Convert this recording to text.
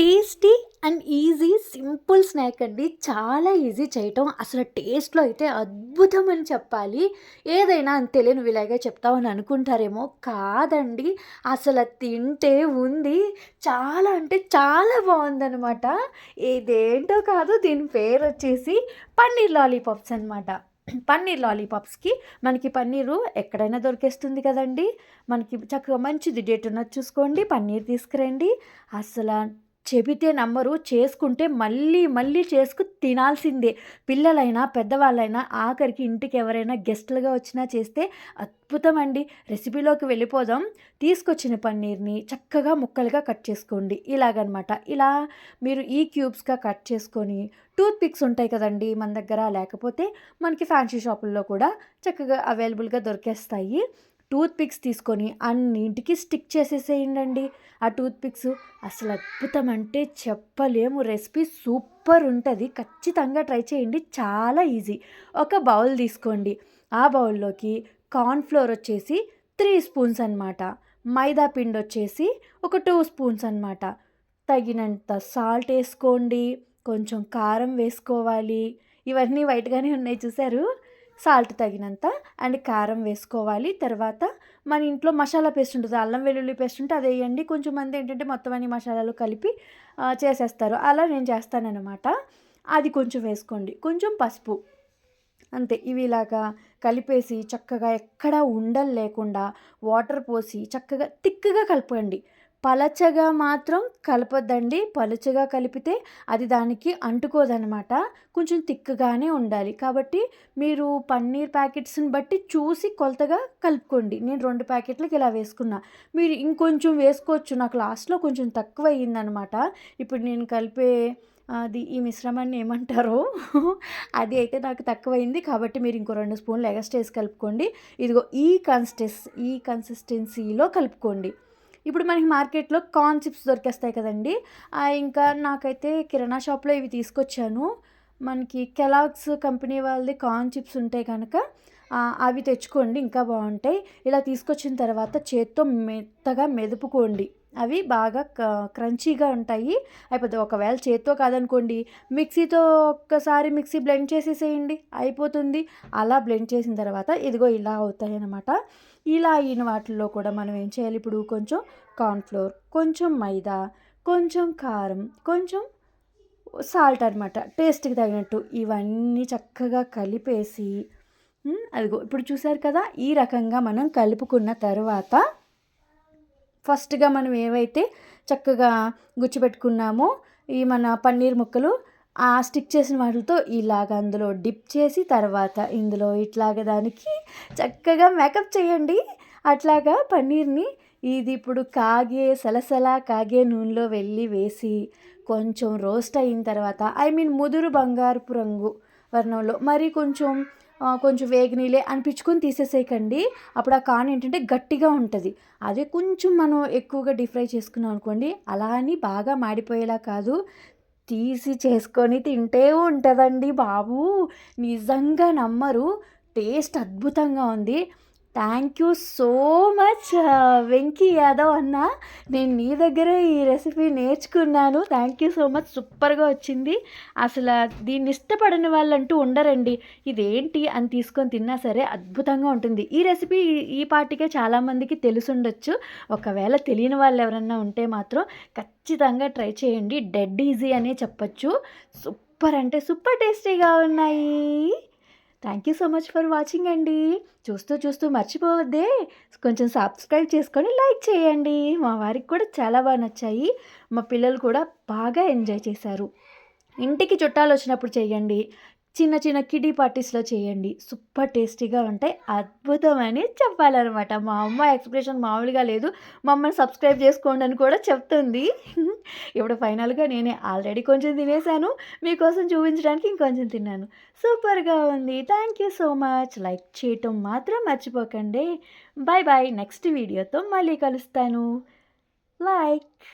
Tasty and easy simple snack అండి. చాలా easy చేయటం. అసలు టేస్ట్లో అయితే అద్భుతం అని చెప్పాలి. ఏదైనా అని తెలియని విలాగే చెప్తామని అనుకుంటారేమో? కాదండి. అసలు తింటే ఉంది. చాలా అంటే చాలా బాగుందనమాట ఇదేంటో కాదు దీని పేరు వచ్చేసి పన్నీర్ లాలీపాప్స్ అనమాట పన్నీర్ లాలీపాప్స్కి మనకి పన్నీరు ఎక్కడైనా దొరికేస్తుంది కదండి. మనకి చక్కగా మంచిది డేట్ ఉన్నది చూసుకోండి. పన్నీర్ తీసుకురండి. అసలు చెబితే నమ్మరు చేసుకుంటే మళ్ళీ మళ్ళీ చేసుకు తినాల్సిందే. పిల్లలైనా పెద్దవాళ్ళైనా ఆఖరికి ఇంటికి ఎవరైనా గెస్టులుగా వచ్చినా చేస్తే అద్భుతం అండి రెసిపీలోకి వెళ్ళిపోదాం. తీసుకొచ్చిన పన్నీర్ని చక్కగా ముక్కలుగా కట్ చేసుకోండి. ఇలాగనమాట. ఇలా మీరు ఈ క్యూబ్స్గా కట్ చేసుకొని టూత్ పిక్స్ ఉంటాయి కదండి మన దగ్గర. లేకపోతే మనకి ఫ్యాన్సీ షాపుల్లో కూడా చక్కగా అవైలబుల్గా దొరికేస్తాయి. టూత్ పిక్స్ తీసుకొని అన్నింటికి స్టిక్ చేసేసేయండి ఆ టూత్ పిక్స్ అసలు అద్భుతం అంటే చెప్పలేము. రెసిపీ సూపర్ ఉంటుంది. ఖచ్చితంగా ట్రై చేయండి. చాలా ఈజీ. ఒక బౌల్ తీసుకోండి. ఆ బౌల్లోకి కార్న్ఫ్లోర్ వచ్చేసి త్రీ స్పూన్స్ అనమాట మైదా పిండి వచ్చేసి ఒక టూ స్పూన్స్ అనమాట తగినంత సాల్ట్ వేసుకోండి. కొంచెం కారం వేసుకోవాలి. ఇవన్నీ వైట్గానే ఉన్నాయి చూసారు? సాల్ట్ తగినంత అండ్ కారం వేసుకోవాలి. తర్వాత మన ఇంట్లో మసాలా పేస్ట్ ఉంటుంది. అల్లం వెల్లుల్లి పేస్ట్ ఉంటే అది వేయండి. కొంచెం మంది ఏంటంటే మొత్తం అన్ని మసాలాలు కలిపి చేసేస్తారు. అలా నేను చేస్తానన్నమాట. అది కొంచెం వేసుకోండి. కొంచెం పసుపు. అంతే. ఇవి ఇలాగా కలిపేసి చక్కగా ఎక్కడా ఉండలు లేకుండా వాటర్ పోసి చక్కగా తిక్కగా కలపండి. పలచగా మాత్రం కలపొద్దండి. పలుచగా కలిపితే అది దానికి అంటుకోదనమాట కొంచెం తిక్కగానే ఉండాలి. కాబట్టి మీరు పన్నీర్ ప్యాకెట్స్ని బట్టి చూసి కొలతగా కలుపుకోండి. నేను రెండు ప్యాకెట్లకు ఇలా వేసుకున్నా. మీరు ఇంకొంచెం వేసుకోవచ్చు. నాకు లాస్ట్లో కొంచెం తక్కువ అయ్యిందనమాట ఇప్పుడు నేను కలిపే అది ఈ మిశ్రమాన్ని ఏమంటారో అది అయితే నాకు తక్కువైంది కాబట్టి మీరు ఇంకో రెండు స్పూన్లు ఎగస్ట్రా కలుపుకోండి. ఇదిగో ఈ కన్సిస్టెన్స్ ఈ కన్సిస్టెన్సీలో కలుపుకోండి. ఇప్పుడు మనకి మార్కెట్లో కార్న్ చిప్స్ దొరికేస్తాయి కదండి. ఇంకా నాకైతే కిరాణా షాప్లో ఇవి తీసుకొచ్చాను. మనకి కెలాగ్స్ కంపెనీ వాళ్ళది కార్న్ చిప్స్ ఉంటాయి కనుక అవి తెచ్చుకోండి ఇంకా బాగుంటాయి. ఇలా తీసుకొచ్చిన తర్వాత చేత్తో మెత్తగా మెదుపుకోండి. అవి బాగా క్రంచీగా ఉంటాయి. అయిపోతే ఒకవేళ చేత్తో కాదనుకోండి మిక్సీతో ఒక్కసారి మిక్సీ బ్లెండ్ చేసేసేయండి. అయిపోతుంది. అలా బ్లెండ్ చేసిన తర్వాత ఇదిగో ఇలా అవుతాయి అన్నమాట ఇలా అయిన వాటిల్లో కూడా మనం ఏం చేయాలి? ఇప్పుడు కొంచెం కార్న్ఫ్లోర్ కొంచెం మైదా కొంచెం కారం కొంచెం సాల్ట్ అనమాట టేస్ట్కి తగినట్టు ఇవన్నీ చక్కగా కలిపేసి అదిగో ఇప్పుడు చూసారు కదా? ఈ రకంగా మనం కలుపుకున్న తర్వాత ఫస్ట్గా మనం ఏవైతే చక్కగా గుచ్చిపెట్టుకున్నామో ఈ మన పన్నీర్ ముక్కలు ఆ స్టిక్ చేసిన వాటితో ఇలాగ అందులో డిప్ చేసి తర్వాత ఇందులో ఇట్లాగ దానికి చక్కగా మేకప్ చేయండి. అట్లాగా పన్నీర్ని ఇది ఇప్పుడు కాగే సలసల కాగే నూనెలో వెళ్ళి వేసి కొంచెం రోస్ట్ అయిన తర్వాత ఐ మీన్ ముదురు బంగారుపు రంగు వర్ణంలో మరి కొంచెం కొంచెం వేగనీలే అనిపించుకొని తీసేసేయకండి. అప్పుడు ఆ కాన్ ఏంటంటే గట్టిగా ఉంటుంది. అదే కొంచెం మనం ఎక్కువగా డీప్ ఫ్రై చేసుకున్నాం అనుకోండి అలా అని బాగా మాడిపోయేలా కాదు. తీసి చేసుకొని తింటే ఉంటుందండి బాబు. నిజంగా నమ్మరు. టేస్ట్ అద్భుతంగా ఉంది. Thank you so much Venky Yadav అన్న. నేను నీ దగ్గరే ఈ రెసిపీ నేర్చుకున్నాను. థ్యాంక్ యూ సో మచ్ సూపర్గా వచ్చింది. అసలు దీన్ని ఇష్టపడని వాళ్ళంటూ ఉండరండి. ఇదేంటి అని తీసుకొని తిన్నా సరే అద్భుతంగా ఉంటుంది. ఈ రెసిపీ ఈ పాటికే చాలామందికి తెలుసుండొచ్చు. ఒకవేళ తెలియని వాళ్ళు ఎవరన్నా ఉంటే మాత్రం ఖచ్చితంగా ట్రై చేయండి. డెడ్ ఈజీ అనే చెప్పచ్చు. సూపర్ అంటే సూపర్ టేస్టీగా ఉన్నాయి. Thank you so much for watching అండి. చూస్తూ చూస్తూ మర్చిపోవద్దే. కొంచెం సబ్స్క్రైబ్ చేసుకొని లైక్ చేయండి. మా వారికి కూడా చాలా బాగా నచ్చాయి. మా పిల్లలు కూడా బాగా ఎంజాయ్ చేశారు. ఇంటికి చుట్టాలు వచ్చినప్పుడు చేయండి. చిన్న చిన్న కిడీ పార్టీస్లో చేయండి. సూపర్ టేస్టీగా ఉంటాయి. అద్భుతమని చెప్పాలన్నమాట. మా అమ్మ ఎక్స్ప్రెషన్ మామూలుగా లేదు. మమ్మల్ని సబ్స్క్రైబ్ చేసుకోండి అని కూడా చెప్తుంది. ఇప్పుడు ఫైనల్గా నేనే ఆల్రెడీ కొంచెం తినేసాను మీకోసం చూపించడానికి ఇంకొంచెం తిన్నాను. సూపర్గా ఉంది. Thank you so much like చేయటం మాత్రం మర్చిపోకండి. బాయ్ బాయ్ నెక్స్ట్ వీడియోతో మళ్ళీ కలుస్తాను. లైక్